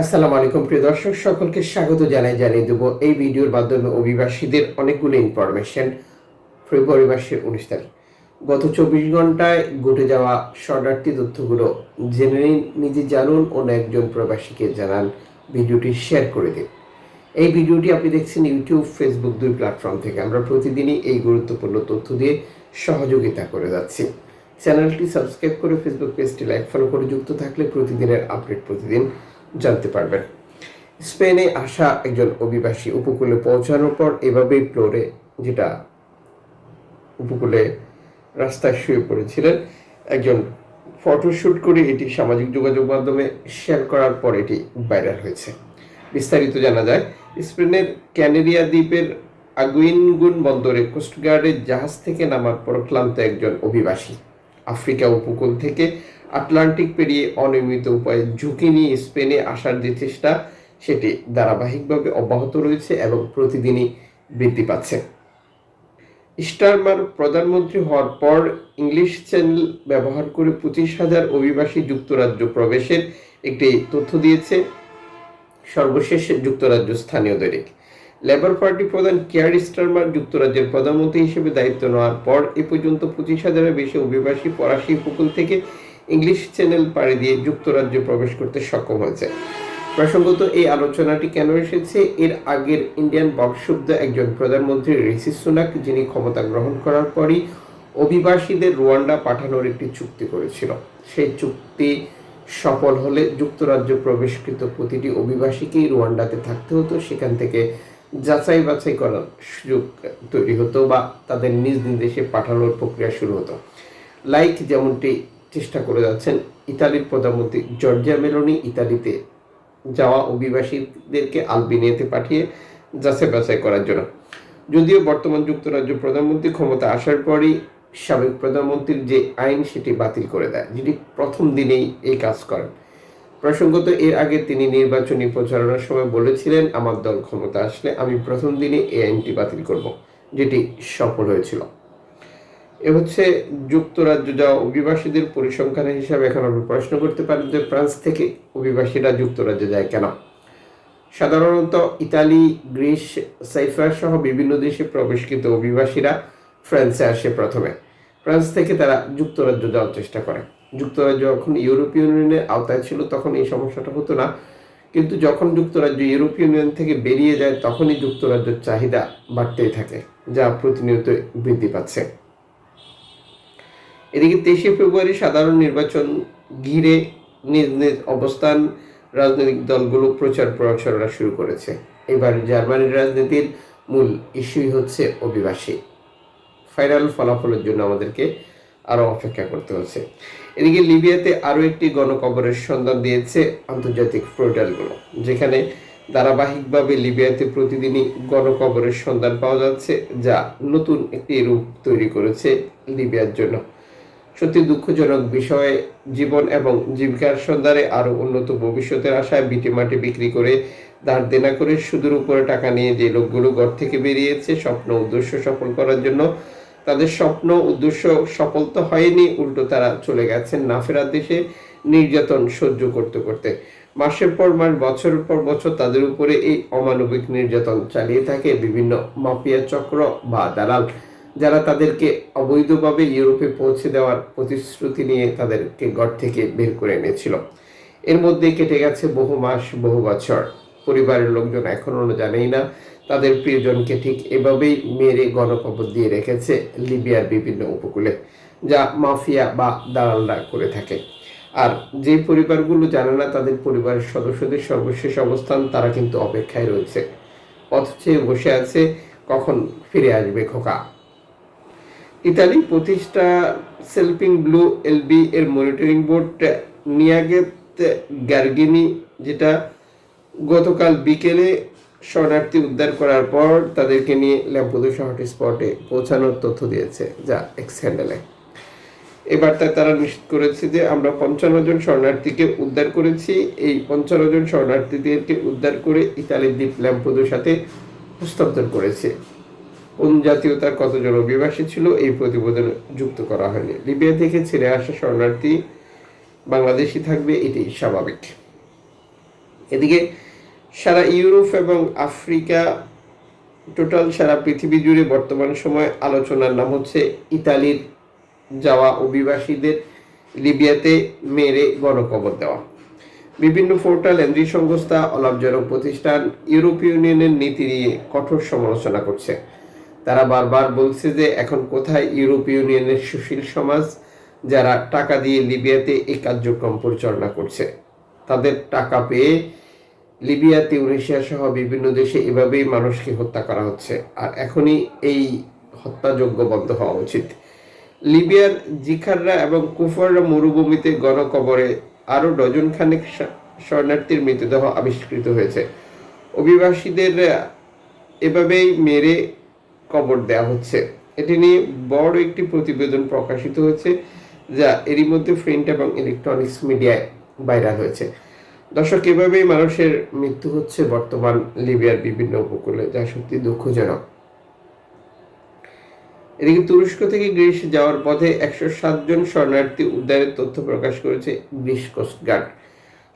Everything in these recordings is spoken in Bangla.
আসসালামু আলাইকুম, প্রিয় দর্শক। সকলকে স্বাগত জানাই, জানিয়ে দেব এই ভিডিওর মাধ্যমে অভিবাসীদের অনেকগুলো ইনফরমেশন ফেব্রুয়ারি মাসের উনিশ তারিখ। গত চব্বিশ ঘন্টায় ঘটে যাওয়া শরণার্থী তথ্যগুলো জেনে নিন, নিজে জানুন, অন্য একজন প্রবাসীকে জানান, ভিডিওটি শেয়ার করে দিন। এই ভিডিওটি আপনি দেখছেন ইউটিউব ফেসবুক দুই প্ল্যাটফর্ম থেকে। আমরা প্রতিদিনই এই গুরুত্বপূর্ণ তথ্য দিয়ে সহযোগিতা করে যাচ্ছি। চ্যানেলটি সাবস্ক্রাইব করে ফেসবুক পেজটি লাইক ফলো করে যুক্ত থাকলে প্রতিদিনের আপডেট প্রতিদিন জানতে পারবেন। স্পেনে আসা একজন অভিবাসী উপকূলে পৌঁছানোর পর এভাবেই ফ্লোরে, যেটা উপকূলে রাস্তায় শুয়ে পড়েছিলেন, একজন ফটোশ্যুট করে এটি সামাজিক যোগাযোগ মাধ্যমে শেয়ার করার পর এটি ভাইরাল হয়েছে। বিস্তারিত জানা যায়, স্পেনের ক্যানেরিয়া দ্বীপের আগুইনগুন বন্দরে কোস্টগার্ডের জাহাজ থেকে নামার পর ক্লান্ত একজন অভিবাসী আফ্রিকা উপকূল থেকে আটলান্টিক পেরিয়ে অনিয়মিত উপায়ে ঝুঁকি নিয়ে স্পেনে আসার যে চেষ্টা, সেটি ধারাবাহিকভাবে অব্যাহত রয়েছে এবং প্রতিদিনই বৃদ্ধি পাচ্ছে। স্টারমার প্রধানমন্ত্রী হওয়ার পর ইংলিশ চ্যানেল ব্যবহার করে পঁচিশ হাজার অভিবাসী যুক্তরাজ্য প্রবেশের একটি তথ্য দিয়েছে সর্বশেষ যুক্তরাজ্য স্থানীয় দৈনিক লেবার পার্টি প্রধান কেয়ার স্টারমার যুক্তরাজ্যের প্রধানমন্ত্রী হিসেবে দায়িত্ব নেওয়ার পর এ পর্যন্ত পঁচিশ হাজারের বেশি অভিবাসী ফরাসি উপকূল থেকে ইংলিশ চ্যানেল পাড়ি দিয়ে যুক্তরাজ্যে প্রবেশ করতে সক্ষম হয়েছে। প্রসঙ্গত, এই আলোচনাটি কেন এসেছে? এর আগের ইন্ডিয়ান বংশোদ্ভ একজন প্রধানমন্ত্রী ঋষি সুনাক, যিনি ক্ষমতা গ্রহণ করার পরই অভিবাসীদের রুয়ান্ডা পাঠানোর একটি চুক্তি করেছিল। সেই চুক্তি সফল হলে যুক্তরাজ্য প্রবেশকৃত প্রতিটি অভিবাসীকেই রুয়ান্ডাতে থাকতে হতো। সেখান থেকে যাচাই বাছাই করার সুযোগ তৈরি হতো বা তাদের নিজ নিজ দেশে পাঠানোর প্রক্রিয়া শুরু হতো। লাইক যেমনটি চেষ্টা করে যাচ্ছেন ইতালির প্রধানমন্ত্রী জর্জিয়া মেলোনি ইতালিতে যাওয়া অভিবাসীদেরকে আলবিনিয়াতে পাঠিয়ে যাচাই বাছাই করার জন্য। যদিও বর্তমান যুক্তরাজ্য প্রধানমন্ত্রী ক্ষমতা আসার পরই সাবেক প্রধানমন্ত্রীর যে আইন সেটি বাতিল করে দেয় যেটি প্রথম দিনেই এই কাজ করেন। প্রসঙ্গত, এর আগে তিনি নির্বাচনী প্রচারণার সময় বলেছিলেন, আমার দল ক্ষমতা আসলে আমি প্রথম দিনে এই আইনটি বাতিল করব যেটি সফল হয়েছিল। এ হচ্ছে যুক্তরাজ্য যা অভিবাসীদের পরিসংখ্যানের হিসাবে এখন আপনি প্রশ্ন করতে পারেন যে ফ্রান্স থেকে অভিবাসীরা যুক্তরাজ্যে যায় কেন? সাধারণত ইতালি, গ্রিস, সাইফার সহ বিভিন্ন দেশে প্রবেশকৃত অভিবাসীরা ফ্রান্সে আসে প্রথমে। ফ্রান্স থেকে তারা যুক্তরাজ্য যাওয়ার চেষ্টা করে। যুক্তরাজ্য যখন ইউরোপীয় ইউনিয়নের আওতায় ছিল তখন এই সমস্যাটা হতো না। কিন্তু যখন যুক্তরাজ্য ইউরোপীয় ইউনিয়ন থেকে বেরিয়ে যায়, তখনই যুক্তরাজ্যের চাহিদা বাড়তেই থাকে, যা প্রতিনিয়ত বৃদ্ধি পাচ্ছে। এদিকে তেইশে ফেব্রুয়ারি সাধারণ নির্বাচন ঘিরে নিজ নিজ অবস্থান রাজনৈতিক দলগুলো প্রচার প্রচারণা শুরু করেছে। এবার জার্মানির রাজনীতির মূল ইস্যুই হচ্ছে অভিবাসী। ফাইনাল ফলাফলের জন্য আমাদেরকে আরও অপেক্ষা করতে হচ্ছে। এদিকে লিবিয়াতে আরও একটি গণকবরের সন্ধান দিয়েছে আন্তর্জাতিক পোর্টালগুলো, যেখানে ধারাবাহিকভাবে লিবিয়াতে প্রতিদিনই গণকবরের সন্ধান পাওয়া যাচ্ছে, যা নতুন একটি রূপ তৈরি করেছে লিবিয়ার জন্য। সত্যি দুঃখজনক বিষয়ে, জীবন এবং জীবিকার সন্ধানে আরও উন্নত ভবিষ্যতের আশায় বিটি মাটি বিক্রি করে ধার দেনা করে সুদের উপরে টাকা নিয়ে যে লোকগুলো ঘর থেকে বেরিয়েছে, স্বপ্ন উদ্দেশ্য সফল করার জন্য তাদের স্বপ্ন উদ্দেশ্য সফল তো হয়নি, উল্টো তারা চলে গেছেন না ফেরার দেশে নির্যাতন সহ্য করতে করতে। মাসের পর মাস, বছরের পর বছর তাদের উপরে এই অমানবিক নির্যাতন চালিয়ে থাকে বিভিন্ন মাফিয়া চক্র বা দালাল। যারা তাদেরকে অবৈধভাবে ইউরোপে পৌঁছে দেওয়ার প্রতিশ্রুতি নিয়ে তাদেরকে ঘর থেকে বের করে এনেছিল। এর মধ্যে কেটে গেছে বহু মাস, বহু বছর। পরিবারের লোকজন এখনও জানেই না, তাদের প্রিয়জনকে ঠিক এভাবেই মেরে গণকবর দিয়ে রেখেছে লিবিয়ার বিভিন্ন উপকূলে, যা মাফিয়া বা দালালরা করে থাকে। আর যে পরিবারগুলো জানে না তাদের পরিবারের সদস্যদের সর্বশেষ অবস্থান, তারা কিন্তু অপেক্ষায় রয়েছে। অথচ বসে আছে, কখন ফিরে আসবে খোকা? ইতালি প্রতিষ্ঠা সেলপিং ব্লু এলবি এর মনিটরিং বোর্ড নিয়াগেত গার্গিনি, যেটা গতকাল বিকেলে শরণার্থী উদ্ধার করার পর তাদেরকে নিয়ে ল্যাম্পুদু শহরটি স্পটে পৌঁছানোর তথ্য দিয়েছে যা এক্স হ্যান্ডেলে এই বার্তায় তারা নিশ্চিত করেছে যে আমরা পঞ্চান্ন জন শরণার্থীকে উদ্ধার করেছি। এই পঞ্চান্ন জন শরণার্থীদেরকে উদ্ধার করে ইতালির দ্বীপ ল্যাম্পুদুর সাথে হস্তান্তর করেছে। কোন জাতীয়তার কতজন অভিবাসী ছিল এই প্রতিবেদনে যুক্ত করা হয়নি। লিবিয়া থেকে ছেড়ে আসা শরণার্থী বাংলাদেশি থাকবে এটি স্বাভাবিক। এদিকে সারা ইউরোপ এবং আফ্রিকা, টোটাল সারা পৃথিবী জুড়ে বর্তমান সময় আলোচনার নাম হচ্ছে ইতালির যাওয়া অভিবাসীদের লিবিয়াতে মেরে গণকবর দেওয়া। বিভিন্ন পোর্টাল এনজি সংস্থা অলাভজনক প্রতিষ্ঠান, ইউরোপীয় ইউনিয়নের নীতি নিয়ে কঠোর সমালোচনা করছে। তারা বারবার বলছে যে এখন কোথায় ইউরোপীয় ইউনিয়নের সুশীল সমাজ যারা টাকা দিয়ে লিবিয়াতে এই কার্যক্রম পরিচালনা করছে। তাদের টাকা পেয়ে লিবিয়া তিউনেশিয়া সহ বিভিন্ন দেশে এভাবেই মানুষকে হত্যা করা হচ্ছে। আর এখনই এই হত্যাযোগ্য বন্ধ হওয়া উচিত। লিবিয়ার জিখাররা এবং কুফাররা মরুভূমিতে গণকবরে আরও ডজন খানেক শরণার্থীর মৃতদেহ আবিষ্কৃত হয়েছে। অভিবাসীদের এভাবেই মেরে কবর দেওয়া হচ্ছে। এটি নিয়ে বড় একটি প্রতিবেদন প্রকাশিত হয়েছে, যা এরই মধ্যে প্রিন্ট এবং ইলেকট্রনিক্স মিডিয়ায় ভাইরাল হয়েছে। দর্শক, এভাবেই মানুষের মৃত্যু হচ্ছে বর্তমান লিবিয়ার বিভিন্ন উপকূলে, যা সত্যি দুঃখজনক। এদিকে তুরস্ক থেকে গ্রিস যাওয়ার পথে একশো সাতজন শরণার্থী উদ্ধারের তথ্য প্রকাশ করেছে গ্রিস কোস্টগার্ড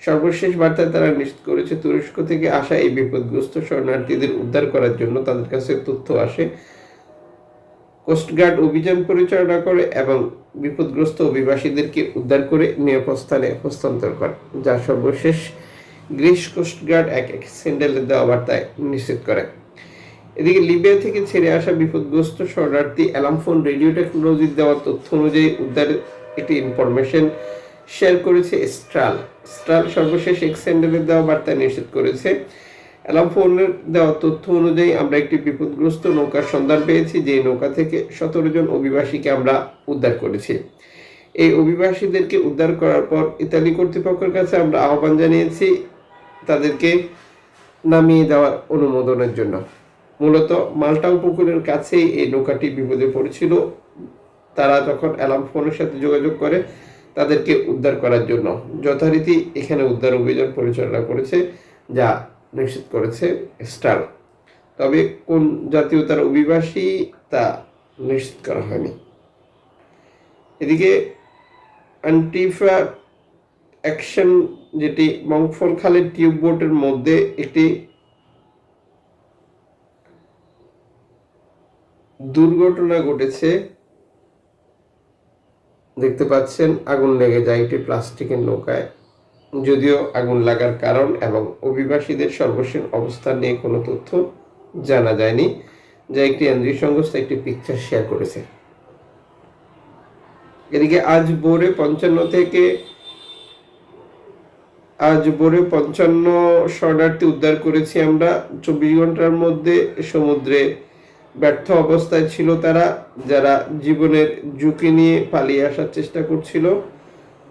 সর্বশেষ বার্তায় তারা নিশ্চিত করেছে, তুরস্ক থেকে আসা এই বিপদগ্রস্ত শরণার্থীদের উদ্ধার করার জন্য তাদের কাছে তথ্য আসে। কোস্টগার্ড অভিযান পরিচালনা করে এবং বিপদগ্রস্ত অভিবাসীদেরকে উদ্ধার করে নিরাপদ স্থানে হস্তান্তর করে, যা সর্বশেষ গ্রিস কোস্টগার্ড এক এক স্যান্ডেলে দেওয়া বার্তায় নিশ্চিত করে। এদিকে লিবিয়া থেকে ছেড়ে আসা বিপদগ্রস্ত শরণার্থী অ্যালামফোন রেডিও টেকনোলজির দেওয়া তথ্য অনুযায়ী উদ্ধারের একটি ইনফরমেশন শেয়ার করেছে স্ট্রাল। স্ট্রাল সর্বশেষ এক স্যান্ডেলের দেওয়া বার্তা নিষেধ করেছে। অ্যালামফোনের দেওয়া তথ্য অনুযায়ী আমরা একটি বিপদগ্রস্ত নৌকার সন্ধান পেয়েছি, যে নৌকা থেকে সতেরো জন অভিবাসীকে আমরা উদ্ধার করেছি। এই অভিবাসীদেরকে উদ্ধার করার পর ইতালি কর্তৃপক্ষের কাছে আমরা আহ্বান জানিয়েছি তাদেরকে নামিয়ে দেওয়ার অনুমোদনের জন্য। মূলত মাল্টা উপকূলের কাছেই এই নৌকাটি বিপদে পড়েছিল। তারা তখন অ্যালার্ম ফোনের সাথে যোগাযোগ করে তাদেরকে উদ্ধার করার জন্য যথারীতি এখানে উদ্ধার অভিযান পরিচালনা করেছে, যা নিশ্চিত করেছে স্টার। তবে কোন জাতীয়তার অভিবাসী তা নিশ্চিত করা হয়নি। এদিকে অ্যান্টিফা অ্যাকশন যেটি মংফল খালের টিউব বোটের মধ্যে একটি দুর্ঘটনা ঘটেছে দেখতে পাচ্ছেন, আগুন লেগে যায় একটি প্লাস্টিকের নৌকায়। যদিও আগুন লাগার কারণ এবং অভিবাসীদের সর্বশেষ অবস্থান নিয়ে কোনো তথ্য জানা যায়নি, যা একটি এনজিও সংস্থা একটি পিকচার শেয়ার করেছে। এদিকে আজ ভোরে পঞ্চান্ন থেকে, আজ ভোরে পঞ্চান্ন শরণার্থী উদ্ধার করেছি আমরা। চব্বিশ ঘণ্টার মধ্যে সমুদ্রে ব্যর্থ অবস্থায় ছিল তারা, যারা জীবনের ঝুঁকি নিয়ে পালিয়ে আসার চেষ্টা করছিল।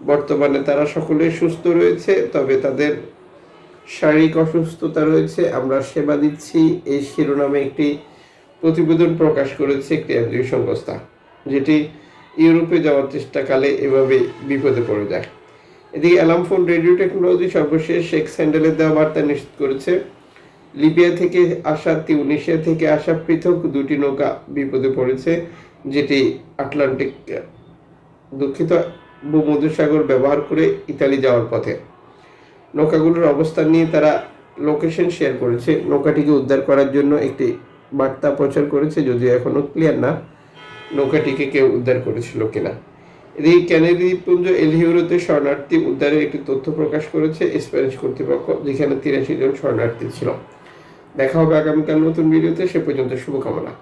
বর্তমানে তারা সকলে সুস্থ রয়েছে, তবে তাদের শারীরিক অসুস্থতা রয়েছে। আমরা সেবা দিচ্ছি। এই শিরোনামে একটি প্রতিবেদন প্রকাশ করেছে একটি এনজিও সংস্থা, যেটি ইউরোপে যাওয়ার চেষ্টাকালে এভাবে বিপদে পড়ে যায়। এদিকে অ্যালামফোন রেডিও টেকনোলজি সর্বশেষ শেখ স্যান্ডেলের দেওয়া বার্তা নিশ্চিত করেছে লিবিয়া থেকে আসা তিউনিশিয়া থেকে আসা পৃথক দুটি নৌকা বিপদে পড়েছে, যেটি আটলান্টিক দুঃখিত ভূমধ্যসাগর ব্যবহার করে ইতালি যাওয়ার পথে। নৌকাগুলোর অবস্থান নিয়ে তারা লোকেশন শেয়ার করেছে। নৌকাটিকে উদ্ধার করার জন্য একটি বার্তা প্রচার করেছে, যদিও এখনও ক্লিয়ার না নৌকাটিকে কেউ উদ্ধার করেছিল কিনা। এদিকে ক্যানারি দ্বীপপুঞ্জ এলহিউরোতে শরণার্থী উদ্ধারের একটি তথ্য প্রকাশ করেছে স্প্যানিশ কর্তৃপক্ষ, যেখানে তিরাশি জন শরণার্থী ছিল। দেখা হবে আগামীকাল নতুন ভিডিওতে সে পর্যন্ত শুভকামনা।